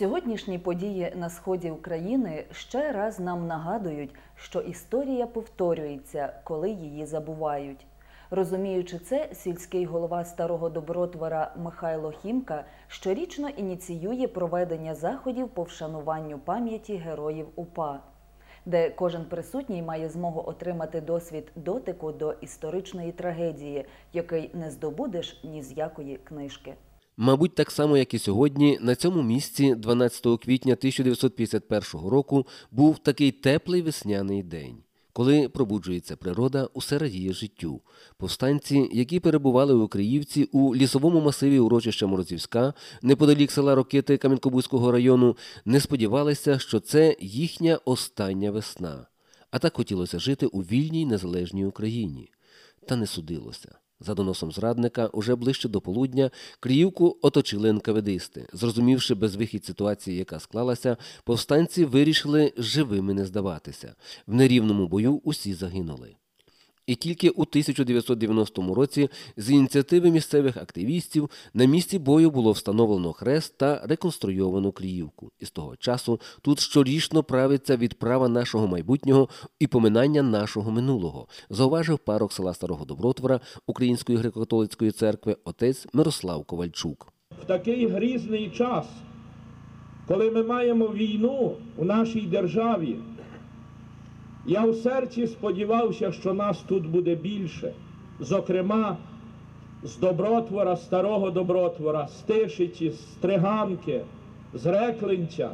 Сьогоднішні події на сході України ще раз нам нагадують, що історія повторюється, коли її забувають. Розуміючи це, сільський голова старого добротвора Михайло Хімка щорічно ініціює проведення заходів по вшануванню пам'яті героїв УПА, де кожен присутній має змогу отримати досвід дотику до історичної трагедії, який не здобудеш ні з якої книжки. Мабуть, так само, як і сьогодні, на цьому місці, 12 квітня 1951 року, був такий теплий весняний день, коли пробуджується природа, усе радіє життю. Повстанці, які перебували у Криївці у лісовому масиві урочища Морозівська, неподалік села Рокити Кам'янкобузького району, не сподівалися, що це їхня остання весна. А так хотілося жити у вільній незалежній Україні. Та не судилося. За доносом зрадника, уже ближче до полудня, Кріївку оточили НКВДисти. Зрозумівши безвихідь ситуації, яка склалася, повстанці вирішили живими не здаватися. В нерівному бою усі загинули. І тільки у 1990 році з ініціативи місцевих активістів на місці бою було встановлено хрест та реконструйовано Кліївку. І з того часу тут щорічно правиться відправа нашого майбутнього і поминання нашого минулого, зауважив парок села Старого Добротвора Української греко-католицької церкви отець Мирослав Ковальчук. в такий грізний час, коли ми маємо війну у нашій державі, я в серці сподівався, що нас тут буде більше. Зокрема, з Добротвора, старого Добротвора, з Тишиці, з Стриганки, з Реклинця.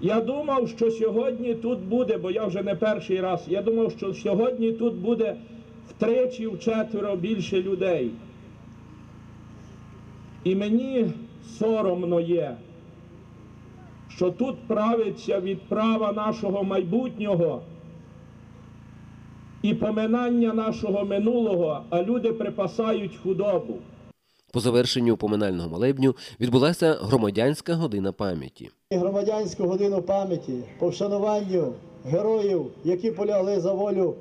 Я думав, що сьогодні тут буде, бо я вже не перший раз, я думав, що сьогодні тут буде втричі, вчетверо більше людей. І мені соромно є, що тут правиться відправа нашого майбутнього і поминання нашого минулого, а люди припасають худобу. По завершенню поминального молебню відбулася громадянська година пам'яті. Громадянську годину пам'яті по вшануванню героїв, які полягли за волю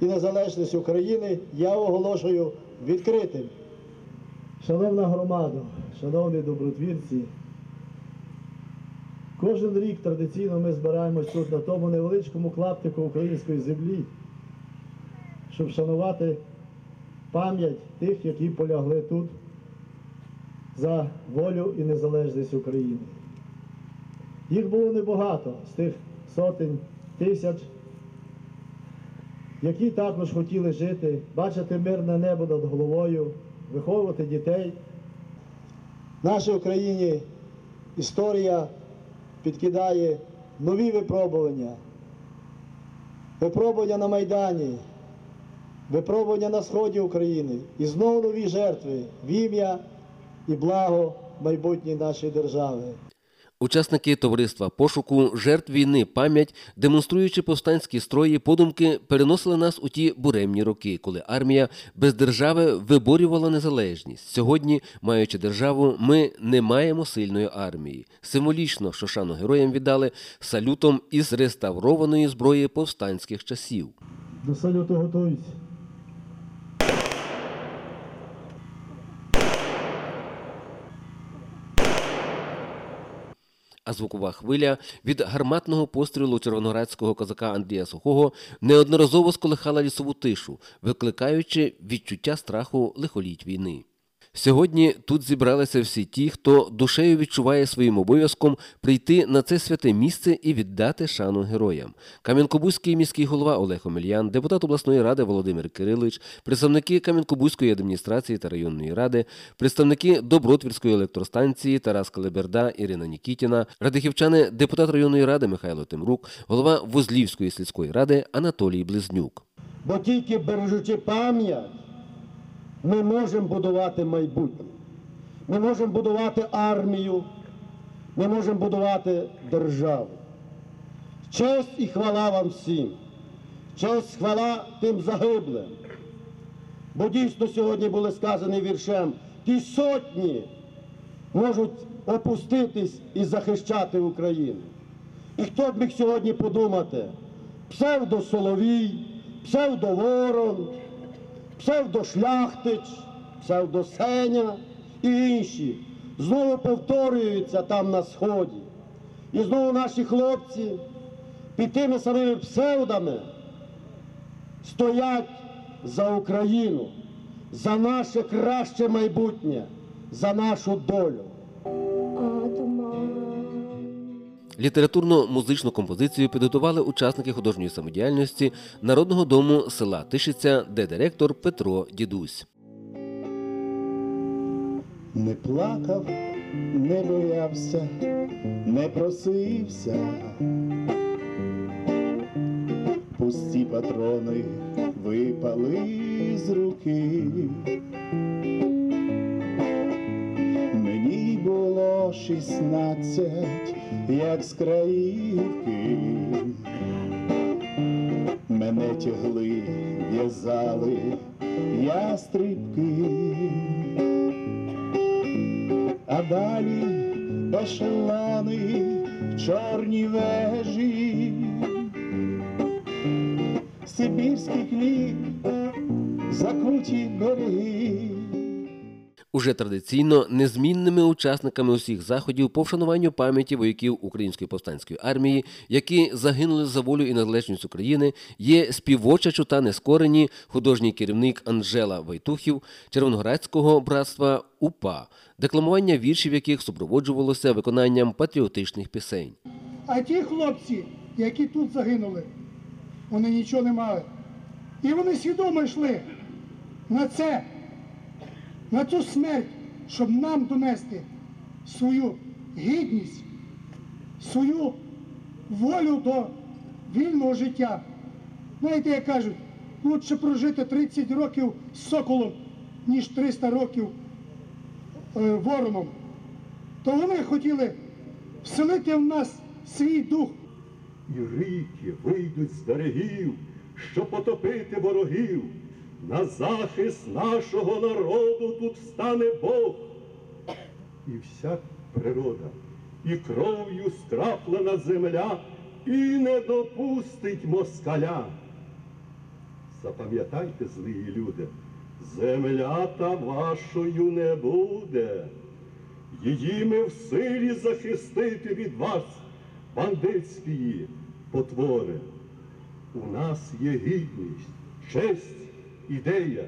і незалежність України, я оголошую відкритим. Шановна громада, шановні добротвірці, кожен рік традиційно ми збираємось тут на тому невеличкому клаптику української землі, щоб вшанувати пам'ять тих, які полягли тут за волю і незалежність України. Їх було небагато з тих сотень тисяч, які також хотіли жити, бачити мирне небо над головою, виховувати дітей. Нашій Україні історія підкидає нові випробування. Випробування на Майдані, випробування на сході України і знову нові жертви в ім'я і благо майбутньої нашої держави. Учасники товариства пошуку жертв війни пам'ять, демонструючи повстанські строї, подумки переносили нас у ті буремні роки, коли армія без держави виборювала незалежність. Сьогодні, маючи державу, ми не маємо сильної армії. Символічно, що шану героям віддали салютом із реставрованої зброї повстанських часів. До салюту готуюсь. А звукова хвиля від гарматного пострілу червоноградського козака Андрія Сухого неодноразово сколихала лісову тишу, викликаючи відчуття страху лихоліть війни. Сьогодні тут зібралися всі ті, хто душею відчуває своїм обов'язком прийти на це святе місце і віддати шану героям. Кам'янкобузький міський голова Олег Омельян, депутат обласної ради Володимир Кирилич, представники Кам'янкобузької адміністрації та районної ради, представники Добротвірської електростанції Тарас Калеберда, Ірина Нікітіна, радихівчани, депутат районної ради Михайло Тимрук, голова Возлівської сільської ради Анатолій Близнюк. Бо тільки бережучи пам'ять, ми можемо будувати майбутнє. Ми можемо будувати армію, ми можемо будувати державу. Честь і хвала вам всім. Честь, хвала тим загиблим. Бо дійсно сьогодні були сказані віршем, ті сотні можуть опуститись і захищати Україну. І хто б міг сьогодні подумати? Псевдо-Соловій, псевдо-Ворон, псевдошляхтич, псевдосеня і інші. знову повторюються там на сході. І знову наші хлопці під тими самими псевдами стоять за Україну, за наше краще майбутнє, за нашу долю. Літературно-музичну композицію підготували учасники художньої самодіяльності Народного дому села Тишиця, де директор Петро Дідусь. Не плакав, не боявся, не просився. Пусті патрони випали з руки. Шістнадцять, як з краївки. Мене тягли, в'язали ястрибки. А далі ешелони, чорні вежі, Сибірський хліб, закуті береги. Уже традиційно незмінними учасниками усіх заходів по вшануванню пам'яті вояків Української повстанської армії, які загинули за волю і незалежність України, є співоча чута нескорені, художній керівник Анжела Вайтухів, Червоноградського братства УПА, декламування віршів яких супроводжувалося виконанням патріотичних пісень. А ті хлопці, які тут загинули, вони нічого не мали. І вони свідомо йшли на це, на цю смерть, щоб нам донести свою гідність, свою волю до вільного життя. Знаєте, як кажуть, лучше прожити 30 років з соколом, ніж 300 років е, вороном. То вони хотіли вселити в нас свій дух. І ріки вийдуть з берегів, щоб потопити ворогів. На захист нашого народу тут встане Бог. І вся природа, і кров'ю скраплена земля, і не допустить москаля. Запам'ятайте, злії люди, земля та вашою не буде. Її ми в силі захистити від вас, бандитські потвори. У нас є гідність, честь, ідея.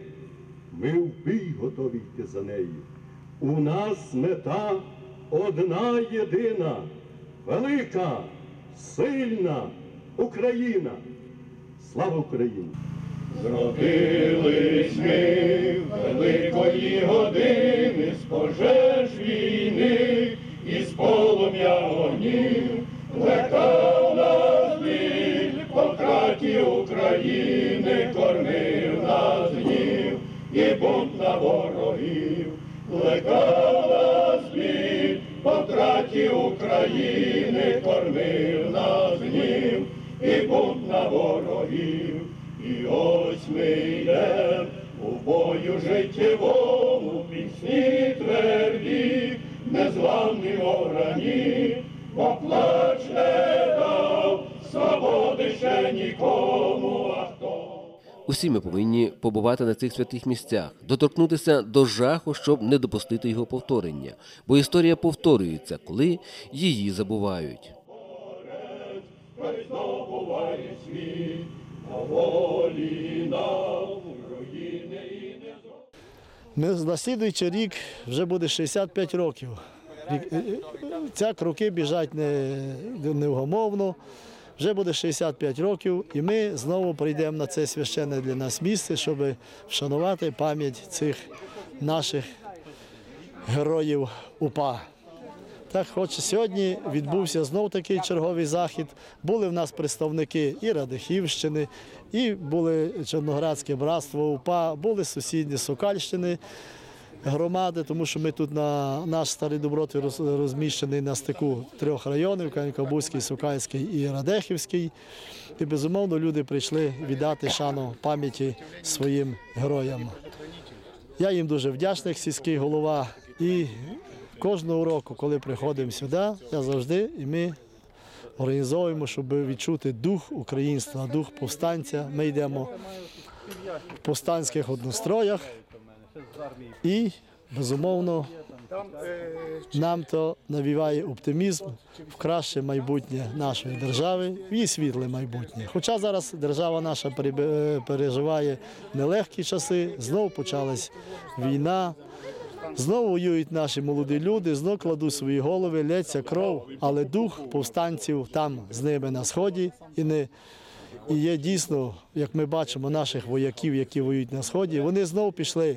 Ми в бій готові йти за нею. У нас мета одна єдина, велика, сильна Україна. Слава Україні! Зродились ми великої години з пожеж війни і з полум'я вогнів, летав нас біль по краті України, ворогів, збір по втраті України, кормив нас гнів і бунт на ворогів. І ось ми йдем у бою життєвому, пісні тверді, незламні ограні, бо Усі ми повинні побувати на цих святих місцях, доторкнутися до жаху, щоб не допустити його повторення. Бо історія повторюється, коли її забувають. Ми на рік вже буде 65 років. Е, е, Ця роки біжать не, невгомовно. Вже буде 65 років, і ми знову прийдемо на це священне для нас місце, щоб вшанувати пам'ять цих наших героїв УПА. Так, хоч сьогодні відбувся знов такий черговий захід. Були в нас представники і Радихівщини, і були Чорноградське братство УПА, були сусідні Сокальщини громади, тому що ми тут на наш старий доброти розміщений на стику трьох районів: Кам'янка-Бузький, Сокальський і Радехівський. І безумовно люди прийшли віддати шану пам'яті своїм героям. Я їм дуже вдячний, сільський голова. І кожного року, коли приходимо сюди, я завжди і ми організовуємо, щоб відчути дух українства, дух повстанця. Ми йдемо в повстанських одностроях і безумовно, нам то навіває оптимізм в краще майбутнє нашої держави, в її світле майбутнє. Хоча зараз держава наша перебе- переживає нелегкі часи, знову почалась війна. Знову воюють наші молоді люди, знову кладуть свої голови, лється кров, але дух повстанців там з ними на сході і не і є дійсно, як ми бачимо, наших вояків, які воюють на сході, вони знову пішли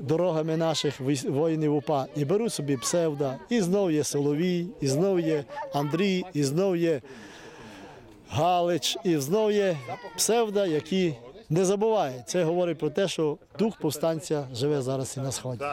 дорогами наших воїнів УПА і беруть собі псевда. І знов є Соловій, і знов є Андрій, і знов є Галич, і знов є псевда, які не забувають. Це говорить про те, що дух повстанця живе зараз і на сході.